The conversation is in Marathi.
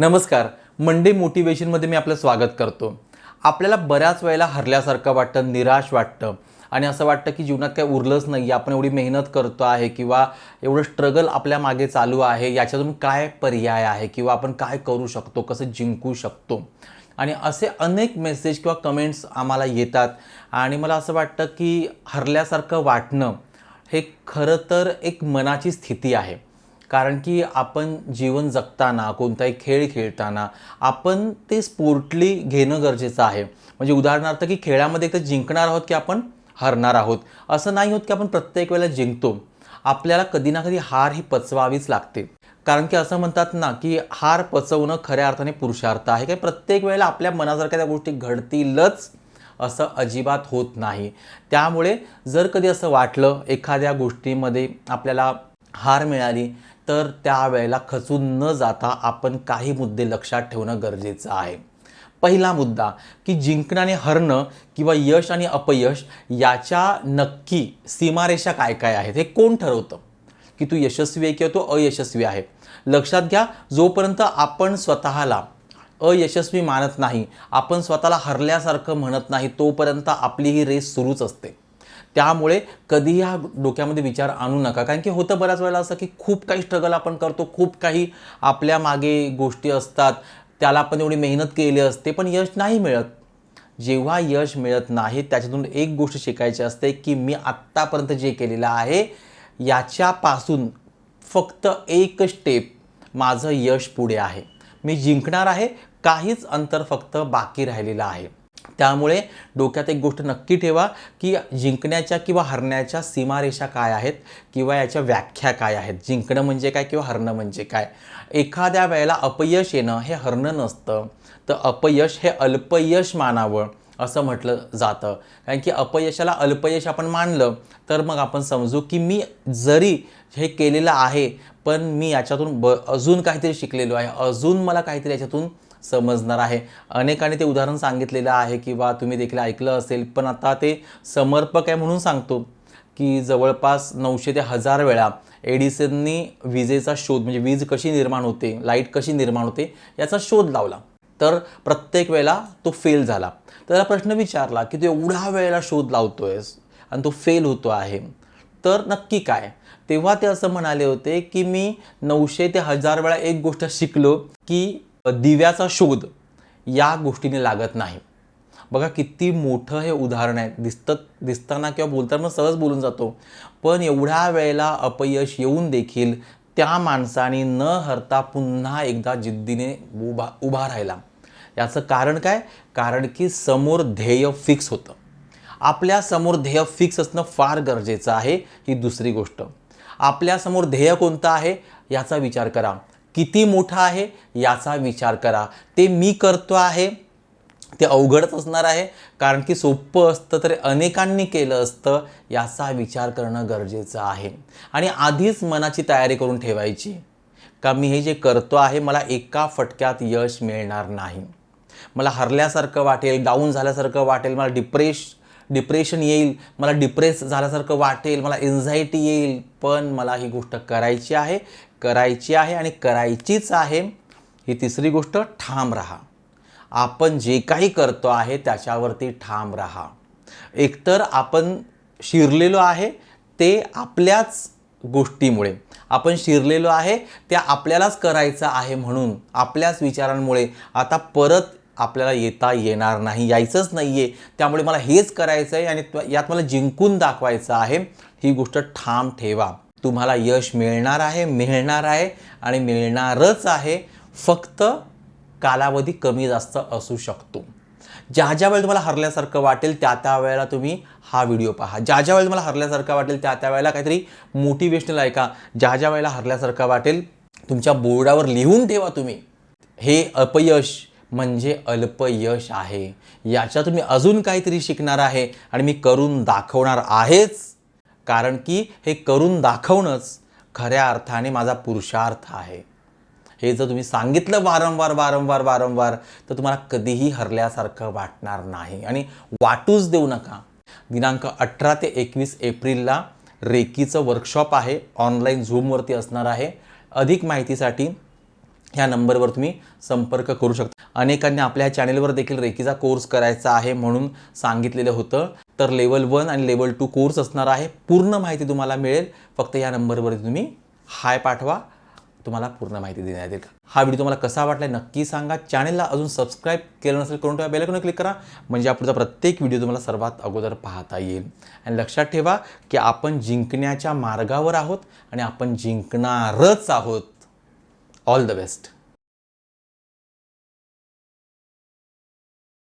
नमस्कार. मंडे मोटिवेशनमध्ये मी आपलं स्वागत करतो. आपल्याला बऱ्याच वेळेला हरल्यासारखं वाटतं निराश वाटतं. आणि असं वाटतं की जीवनात काही उरलंच नाही आपण एवढी मेहनत करतो आहे किंवा एवढं स्ट्रगल आपल्या मागे चालू आहे याच्यातून काय पर्याय आहे किंवा आपण काय करू शकतो कसं जिंकू शकतो? आणि असे अनेक मेसेज किंवा कमेंट्स आम्हाला येतात. आणि मला असं वाटतं की हरल्यासारखं वाटणं हे खरं तर एक मनाची स्थिती आहे. कारण की आपण जीवन जगताना कोणताही खेळ खेळताना आपण ते स्पोर्टली घेणं गरजेचं आहे. म्हणजे उदाहरणार्थ की खेळामध्ये तर जिंकणार आहोत की आपण हरणार आहोत. असं नाही होत की आपण प्रत्येक वेळेला जिंकतो. आपल्याला कधी ना कधी हार ही पचवावीच लागते. कारण की असं म्हणतात ना की हार पचवणं खऱ्या अर्थाने पुरुषार्थ आहे. काय प्रत्येक वेळेला आपल्या मनासारख्या त्या गोष्टी घडतीलच असं अजिबात होत नाही. त्यामुळे जर कधी असं वाटलं एखाद्या गोष्टीमध्ये आपल्याला हार मिळाली तर त्यावेळेला खचून न जाता आपण काही मुद्दे लक्षात ठेवणं गरजेचं आहे. पहिला मुद्दा की जिंकणं आणि हरणं किंवा यश आणि अपयश याच्या नक्की सीमारेषा काय काय आहेत हे कोण ठरवतं? की तू यशस्वी आहे किंवा तो अयशस्वी आहे? लक्षात घ्या जोपर्यंत आपण स्वतःला अयशस्वी मानत नाही आपण स्वतःला हरल्यासारखं म्हणत नाही तोपर्यंत आपली ही रेस सुरूच असते. त्यामुळे कधीही हा डोक्यामध्ये विचार आणू नका. कारण की होतं बऱ्याच वेळेला असं की खूप काही स्ट्रगल आपण करतो खूप काही आपल्या मागे गोष्टी असतात त्याला आपण एवढी मेहनत केली असते पण यश नाही मिळत. जेव्हा यश मिळत नाही त्याच्यातून एक गोष्ट शिकायची असते की मी आत्तापर्यंत जे केलेलं आहे याच्यापासून फक्त एक स्टेप माझं यश पुढे आहे. मी जिंकणार आहे काहीच अंतर फक्त बाकी राहिलेलं आहे. त्यामुळे डोक्यात एक गोष्ट नक्की ठेवा की जिंकण्याच्या किंवा हरण्याच्या सीमारेषा काय आहेत किंवा याच्या व्याख्या काय आहेत? जिंकणं म्हणजे काय किंवा हरणं म्हणजे काय? एखाद्या वेळेला अपयश येणं हे हरणं नसतं. तर अपयश हे अल्पयश मानावं. असं म्हटलं जातं. कारण की अपयशाला अल्पयश आपण मानलं तर मग आपण समजू की मी जरी हे केलेलं आहे पण मी याच्यातून ब अजून काहीतरी शिकलेलो आहे. अजून मला काहीतरी याच्यातून समजणार आहे. अनेकांनी ते उदाहरण सांगितलेलं आहे किंवा तुम्ही देखील ऐकलं असेल पण आता ते समर्पक आहे म्हणून सांगतो की जवळपास नऊशे ते हजार वेळा एडिसननी विजेचा शोध म्हणजे वीज कशी निर्माण होते लाइट कशी निर्माण होते याचा शोध लावला. तर प्रत्येक वेळेला तो फेल झाला. तर त्याला प्रश्न विचारला की तू एवढ्या वेळेला शोध लावतो आहेस आणि तो फेल होतो आहे तर नक्की काय? तेव्हा ते असं म्हणाले होते की मी नऊशे ते हजार वेळा एक गोष्ट शिकलो की दिव्याचा शोध या गोष्टीने लागत नाही. बघा किती मोठं हे उदाहरण आहे. दिसतं दिसताना किंवा बोलताना सहज बोलून जातो. पण एवढ्या वेळेला अपयश येऊन देखील त्या माणसाने न हरता पुन्हा एकदा जिद्दीने उभा उभा राहिला. याचं कारण काय? कारण की समोर ध्येय फिक्स होतं. आपल्यासमोर ध्येय फिक्स असणं फार गरजेचं आहे ही दुसरी गोष्ट. आपल्यासमोर ध्येय कोणतं आहे? याचा विचार करा. किती मोठा आहे? याचा विचार करा. ते मी करतो आहे ते अवघडच असणार आहे कारण की सोपं असतं तर अनेकांनी केलं असतं याचा विचार करणं गरजेचं आहे. आणि आधीच मनाची तयारी करून ठेवायची. का मी हे जे करतो आहे मला एका फटक्यात यश मिळणार नाही. मला हरल्यासारखं वाटेल डाऊन झाल्यासारखं वाटेल मला डिप्रेश डिप्रेशन येईल मला डिप्रेस झाल्यासारखं वाटेल मला एन्झायटी येईल. पण मला ही गोष्ट करायची आहे करायची आहे आणि करायचीच आहे. ही तिसरी गोष्ट ठाम राहा. आपण जे काही करतो आहे त्याच्यावरती ठाम राहा. एकतर आपण शिरलेलो आहे ते आपल्याच गोष्टीमुळे. आपण शिरलेलो आहे त्या आपल्यालाच करायचं आहे म्हणून आपल्याच विचारांमुळे. आता परत आपल्याला येता येणार नाही यायचंच नाही आहे त्यामुळे मला हेच करायचं आहे आणि यात मला जिंकून दाखवायचं आहे. ही गोष्ट ठाम ठेवा. तुम्हाला यश मिळणार आहे मिळणार आहे आणि मिळणारच आहे. फक्त कालावधी कमी जास्त असू शकतो. ज्या ज्या वेळेला तुम्हाला हरल्यासारखं वाटेल त्या त्या वेळेला तुम्ही हा व्हिडिओ पहा. ज्या ज्या वेळेला तुम्हाला हरल्यासारखं वाटेल त्या त्या वेळेला काहीतरी मोटिवेशनल ऐका. ज्या ज्या वेळेला हरल्यासारखं वाटेल तुमच्या बोर्डावर लिहून ठेवा तुम्ही. हे अपयश म्हणजे अल्पयश आहे. याच्यातून तुम्ही अजून काहीतरी शिकणार आहे आणि मी करून दाखवणार आहेच. कारण की हे करून दाखवणंच खऱ्या अर्थाने माझा पुरुषार्थ आहे. हे जर तुम्ही सांगितलं वारंवार वारंवार वारंवार तर तुम्हाला कधीही हरल्यासारखं वाटणार नाही. आणि वाटूच देऊ नका. दिनांक अठरा ते एकवीस एप्रिलला रेकीचं वर्कशॉप आहे. ऑनलाईन झूमवरती असणार आहे. अधिक माहितीसाठी ह्या नंबरवर तुम्ही संपर्क करू शकता. अनेकांनी आपल्या चॅनेलवर देखील रेकीचा कोर्स करायचा आहे म्हणून सांगितलेलं होतं. तर लेवल वन आणि लेवल टू कोर्स असणार आहे. पूर्ण माहिती तुम्हाला मिळेल. फक्त या नंबरवरती तुम्ही हाय पाठवा. तुम्हाला पूर्ण माहिती देण्यात येईल. हा व्हिडिओ तुम्हाला कसा वाटला नक्की सांगा. चॅनलला अजून सबस्क्राईब केलं नसेल करून ठेवा बेलायकॉन क्लिक करा. म्हणजे आपला प्रत्येक व्हिडिओ तुम्हाला सर्वात अगोदर पाहता येईल. आणि लक्षात ठेवा की आपण जिंकण्याच्या मार्गावर आहोत आणि आपण जिंकणारच आहोत. All the best